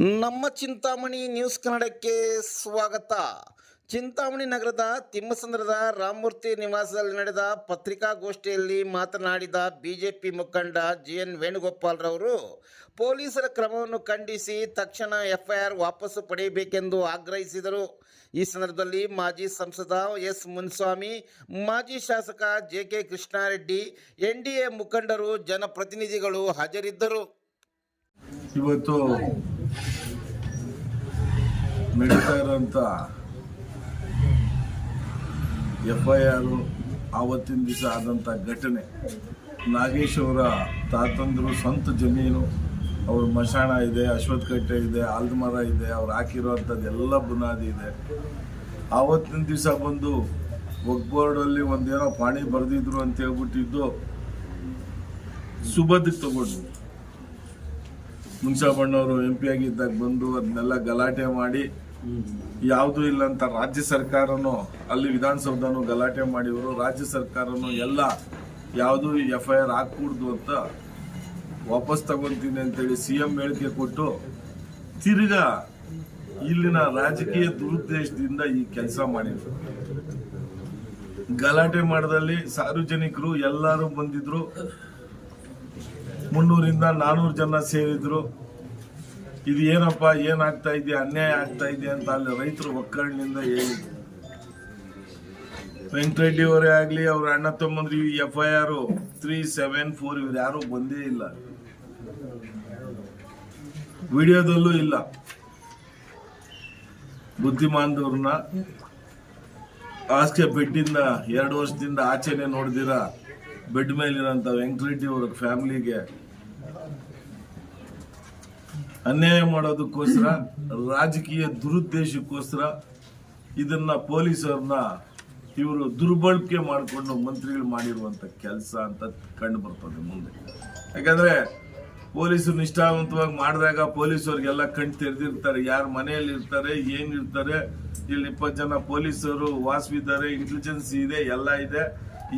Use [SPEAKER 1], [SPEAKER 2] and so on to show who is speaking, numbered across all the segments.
[SPEAKER 1] ನಮ್ಮ ಚಿಂತಾಮಣಿ ನ್ಯೂಸ್ ಕನ್ನಡಕ್ಕೆ ಸ್ವಾಗತ. ಚಿಂತಾಮಣಿ ನಗರದ ತಿಮ್ಮಸಂದ್ರದ ರಾಮಮೂರ್ತಿ ನಿವಾಸದಲ್ಲಿ ನಡೆದ ಪತ್ರಿಕಾಗೋಷ್ಠಿಯಲ್ಲಿ ಮಾತನಾಡಿದ ಬಿಜೆಪಿ ಮುಖಂಡ ಜಿ ಎನ್ ವೇಣುಗೋಪಾಲ್ರವರು, ಪೊಲೀಸರ ಕ್ರಮವನ್ನು ಖಂಡಿಸಿ ತಕ್ಷಣ ಎಫ್ಐಆರ್ ವಾಪಸ್ಸು ಪಡೆಯಬೇಕೆಂದು ಆಗ್ರಹಿಸಿದರು. ಈ ಸಂದರ್ಭದಲ್ಲಿ ಮಾಜಿ ಸಂಸದ ಎಸ್ ಮುನ್ಸ್ವಾಮಿ, ಮಾಜಿ ಶಾಸಕ J K Krishna Reddy, N D A ಮುಖಂಡರು, ಜನಪ್ರತಿನಿಧಿಗಳು ಹಾಜರಿದ್ದರು.
[SPEAKER 2] ಇವತ್ತು ನಡೀತಾ ಇರೋಂಥ ಎಫ್ ಐ ಆರ್ ಆವತ್ತಿನ ದಿವಸ ಆದಂಥ ಘಟನೆ. ನಾಗೇಶ್ ಅವರ ತಾತಂದರು ಸ್ವಂತ ಜಮೀನು, ಅವ್ರ ಮಶಾಣ ಇದೆ ಅಶ್ವಥ್ ಕಟ್ಟೆ ಇದೆ ಆಲ್ದಮರ ಇದೆ, ಅವ್ರು ಹಾಕಿರೋವಂಥದ್ದೆಲ್ಲ ಬುನಾದಿ ಇದೆ. ಆವತ್ತಿನ ದಿವಸ ಬಂದು ಒಗ್ಬೋರ್ಡಲ್ಲಿ ಒಂದೇನೋ ಪಾಣಿ ಬರೆದಿದ್ರು ಅಂತ ಹೇಳ್ಬಿಟ್ಟಿದ್ದು ಸುಬದಕ್ಕೆ ತಗೊಂಡ್ರು. ಮುನ್ಸಾಬಣ್ಣವರು ಎಂ ಪಿ ಆಗಿದ್ದಾಗ ಬಂದು ಅದನ್ನೆಲ್ಲ ಗಲಾಟೆ ಮಾಡಿ, ಯಾವುದೂ ಇಲ್ಲ ಅಂತ ರಾಜ್ಯ ಸರ್ಕಾರನೂ, ಅಲ್ಲಿ ವಿಧಾನಸೌಧನೂ ಗಲಾಟೆ ಮಾಡಿವರು ರಾಜ್ಯ ಸರ್ಕಾರನೂ ಎಲ್ಲ ಯಾವುದು ಎಫ್ ಐ ಆರ್ ಹಾಕ್ಕೂಡ್ದು ಅಂತ ವಾಪಸ್ ತಗೊಂತೀನಿ ಅಂತೇಳಿ ಸಿ ಎಂ ಹೇಳಿಕೆ ಕೊಟ್ಟು ತಿರ್ಗಾ ಇಲ್ಲಿನ ರಾಜಕೀಯ ದುರುದ್ದೇಶದಿಂದ ಈ ಕೆಲಸ ಮಾಡಿದ್ರು. ಗಲಾಟೆ ಮಾಡದಲ್ಲಿ ಸಾರ್ವಜನಿಕರು ಎಲ್ಲರೂ ಬಂದಿದ್ರು. ಮುನ್ನೂರಿಂದ ನಾನೂರು ಜನ ಸೇರಿದ್ರು. ಇದು ಏನಪ್ಪ, ಏನಾಗ್ತಾ ಇದೆ, ಅನ್ಯಾಯ ಆಗ್ತಾ ಇದೆ ಅಂತ ಅಲ್ಲಿ ರೈತರು ಒಕ್ಕರಣೆಯಿಂದ ಹೇಳಿದ್ರು. ವೆಂಕಟರೆಡ್ಡಿ ಅವರೇ ಆಗಲಿ, ಅವ್ರ ಅಣ್ಣ ತಮ್ಮಂದ್ರೆ, ಈ F I R three seven four ಇವ್ರು ಯಾರು ಬಂದೇ ಇಲ್ಲ. ವಿಡಿಯೋದಲ್ಲೂ ಇಲ್ಲ. ಬುದ್ಧಿಮಾಂದವ್ರನ್ನ ಆಸ್ಕೆ ಬೆಟ್ಟಿಂದ ಎರಡು ವರ್ಷದಿಂದ ಆಚೆನೆ ನೋಡ್ದಿರ? ಬೆಡ್ ಮೇಲಿರೋಂಥ ವೆಂಕಟರೆಡ್ಡಿ ಅವರ ಫ್ಯಾಮಿಲಿಗೆ ಅನ್ಯಾಯ ಮಾಡೋದಕ್ಕೋಸ್ಕರ, ರಾಜಕೀಯ ದುರುದ್ದೇಶಕ್ಕೋಸ್ಕರ ಇದನ್ನ ಪೊಲೀಸರನ್ನ ಇವರು ದುರ್ಬಳಕೆ ಮಾಡಿಕೊಂಡು ಮಂತ್ರಿಗಳು ಮಾಡಿರುವಂತ ಕೆಲಸ ಅಂತ ಕಂಡು ಬರ್ತದೆ ಮುಂದೆ. ಯಾಕಂದ್ರೆ ಪೊಲೀಸರು ನಿಷ್ಠಾವಂತವಾಗಿ ಮಾಡಿದಾಗ ಪೊಲೀಸರಿಗೆಲ್ಲ ಕಣ್ ತೆರೆದಿರ್ತಾರೆ. ಯಾರು ಮನೆಯಲ್ಲಿ ಇರ್ತಾರೆ ಏನಿರ್ತಾರೆ ಇಲ್ಲಿ ಇಪ್ಪತ್ತು ಜನ ಪೊಲೀಸರು ವಾಸವಿದ್ದಾರೆ ಇಂಟೆಲಿಜೆನ್ಸ್ ಇದೆ, ಎಲ್ಲ ಇದೆ.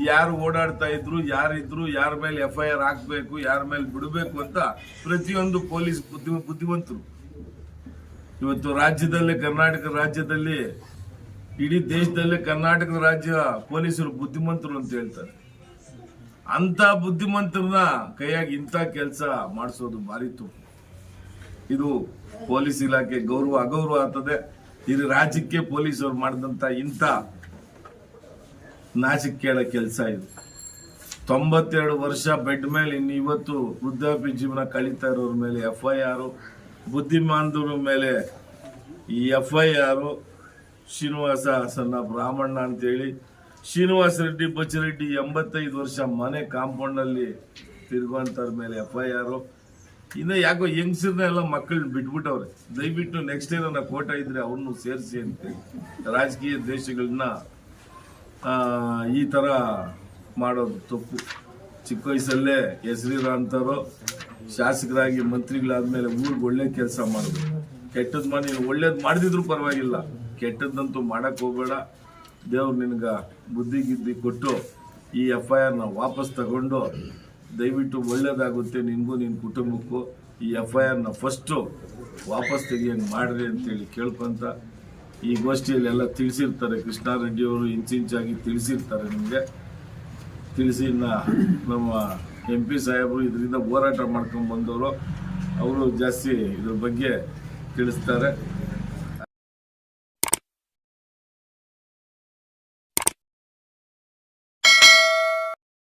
[SPEAKER 2] ಯಾರು ಓಡಾಡ್ತಾ ಇದ್ರು, ಯಾರಿದ್ರು, ಯಾರ ಮೇಲೆ ಎಫ್ ಐ ಆರ್ ಹಾಕ್ಬೇಕು, ಯಾರ ಮೇಲೆ ಬಿಡಬೇಕು ಅಂತ ಪ್ರತಿಯೊಂದು ಪೊಲೀಸ್ ಬುದ್ಧಿ, ಬುದ್ಧಿವಂತರು. ಇವತ್ತು ರಾಜ್ಯದಲ್ಲೇ, ಕರ್ನಾಟಕ ರಾಜ್ಯದಲ್ಲಿ, ಇಡೀ ದೇಶದಲ್ಲೇ ಕರ್ನಾಟಕ ರಾಜ್ಯ ಪೊಲೀಸರು ಬುದ್ಧಿವಂತರು ಅಂತ ಹೇಳ್ತಾರೆ. ಅಂತ ಬುದ್ಧಿವಂತರನ್ನ ಕೈಯಾಗಿ ಇಂಥ ಕೆಲಸ ಮಾಡಿಸೋದು ಭಾರಿ ತಪ್ಪು. ಇದು ಪೊಲೀಸ್ ಇಲಾಖೆ ಗೌರವ, ಅಗೌರವ ಆಗ್ತದೆ. ಇದು ರಾಜ್ಯಕ್ಕೆ ಪೊಲೀಸರು ಮಾಡಿದಂತ ಇಂಥ ನಾಚಿಕೇಳ ಕೆಲಸ ಇದು. ತೊಂಬತ್ತೆರಡು ವರ್ಷ ಬೆಡ್ ಮೇಲೆ ಇನ್ನು ಇವತ್ತು ವೃದ್ಧಾಪ್ಯ ಜೀವನ ಕಳೀತಾ ಇರೋರ ಮೇಲೆ ಎಫ್ ಐ ಆರು ಬುದ್ಧಿಮಾಂದರ ಮೇಲೆ ಈ ಎಫ್ ಐ ಆರು ಶ್ರೀನಿವಾಸ ಸಣ್ಣ ಬ್ರಾಹ್ಮಣ ಅಂತೇಳಿ, ಶ್ರೀನಿವಾಸ ರೆಡ್ಡಿ ಬಚ್ಚರೆಡ್ಡಿ ಎಂಬತ್ತೈದು ವರ್ಷ ಮನೆ ಕಾಂಪೌಂಡಲ್ಲಿ ತಿರುಗುವಂಥವ್ರ ಮೇಲೆ ಎಫ್ ಐ ಆರು ಇನ್ನು ಯಾಕೋ ಯಂಗ್ಸರ್ನ ಎಲ್ಲ ಮಕ್ಕಳನ್ನ ಬಿಟ್ಬಿಟ್ಟವ್ರೆ. ದಯವಿಟ್ಟು ನೆಕ್ಸ್ಟ್ ಏನಾರ ಕೋಟ ಇದ್ರೆ ಅವ್ರನ್ನೂ ಸೇರಿಸಿ ಅಂತೇಳಿ ರಾಜಕೀಯ ದೇಶಗಳನ್ನ ಈ ತರ ಮಾಡೋದು ತಪ್ಪು. ಚಿಕ್ಕ ವಯಸ್ಸಲ್ಲೇ ಹೆಸರಿರೋಂಥವ್ರು ಶಾಸಕರಾಗಿ ಮಂತ್ರಿಗಳಾದ್ಮೇಲೆ ಊರಿಗೆ ಒಳ್ಳೆ ಕೆಲಸ ಮಾಡೋದು. ಕೆಟ್ಟದ್ದು ಮಾಡಿ ಒಳ್ಳೇದ್ ಮಾಡಿದ್ರು ಪರವಾಗಿಲ್ಲ. ಕೆಟ್ಟದ್ದಂತೂ ಮಾಡಕ್ ಹೋಗಬೇಡ. ದೇವ್ರು ನಿನಗೆ ಬುದ್ಧಿ ಗಿದ್ದಿ ಕೊಟ್ಟು ಈ ಎಫ್ ಐ ಆರ್ನ ವಾಪಸ್ ತಗೊಂಡು ದಯವಿಟ್ಟು ಒಳ್ಳೇದಾಗುತ್ತೆ ನಿನ್ಗೂ ನಿನ್ನ ಕುಟುಂಬಕ್ಕೂ. ಈ ಎಫ್ ಐ ಆರ್ನ ಫಸ್ಟು ವಾಪಸ್ ತೆಗಿಯಂಗೆ ಮಾಡ್ರಿ ಅಂತೇಳಿ ಕೇಳ್ಕೊಂತ ಈ ಗೋಷ್ಠಿಯಲ್ಲಿ ಎಲ್ಲ ತಿಳಿಸಿರ್ತಾರೆ ಕೃಷ್ಣಾರೆಡ್ಡಿಯವರು ಇಂಚಿಂಚಾಗಿ ತಿಳಿಸಿರ್ತಾರೆ ನಿಮಗೆ. ತಿಳಿಸಿ ನಮ್ಮ ಎಂ ಪಿ ಸಾಹೇಬರು ಇದರಿಂದ ಹೋರಾಟ ಮಾಡ್ಕೊಂಡು ಬಂದವರು. ಅವರು ಜಾಸ್ತಿ ಇದ್ರ ಬಗ್ಗೆ ತಿಳಿಸ್ತಾರೆ.